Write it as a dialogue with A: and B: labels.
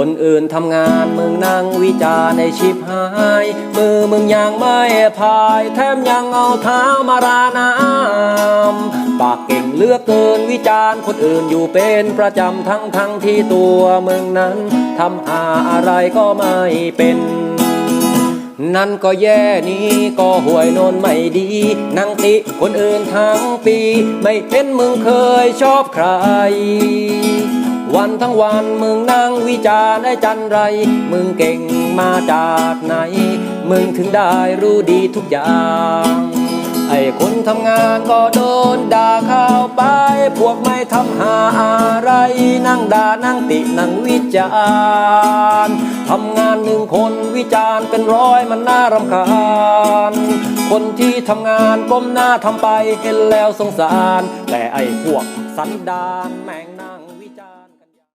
A: คนอื่นทำงานมึงนั่งวิจารณ์ในชิบหาย มือมึงยังไม่พาย แถมยังเอาเท้ามาราน้ำปากเก่งเลือกเกินวิจารณ์คนอื่นอยู่เป็นประจำทั้งทั้งที่ตัวมึงนั้นทำหาอะไรก็ไม่เป็นนั่นก็แย่นี้ก็ห่วยโนนไม่ดีนังติคนอื่นทั้งปี ไม่เห็นมึงเคยชอบใคร วันทั้งวันมึงนั่งวิจารณ์ได้จันไร มึงเก่งมาจากไหน มึงถึงได้รู้ดีทุกอย่าง ไอ้คนทำงานก็โดนด่าเข้าไป พวกไม่ทำหาอะไร นั่งด่านั่งตินั่งวิจารณ์ทำงานหนึ่งคนวิจารณ์เป็นร้อยมันน่ารำคาญ คนที่ทำงานก้มหน้าทำไปเห็นแล้วสงสาร แต่ไอ้พวกสันดานแม่งน่า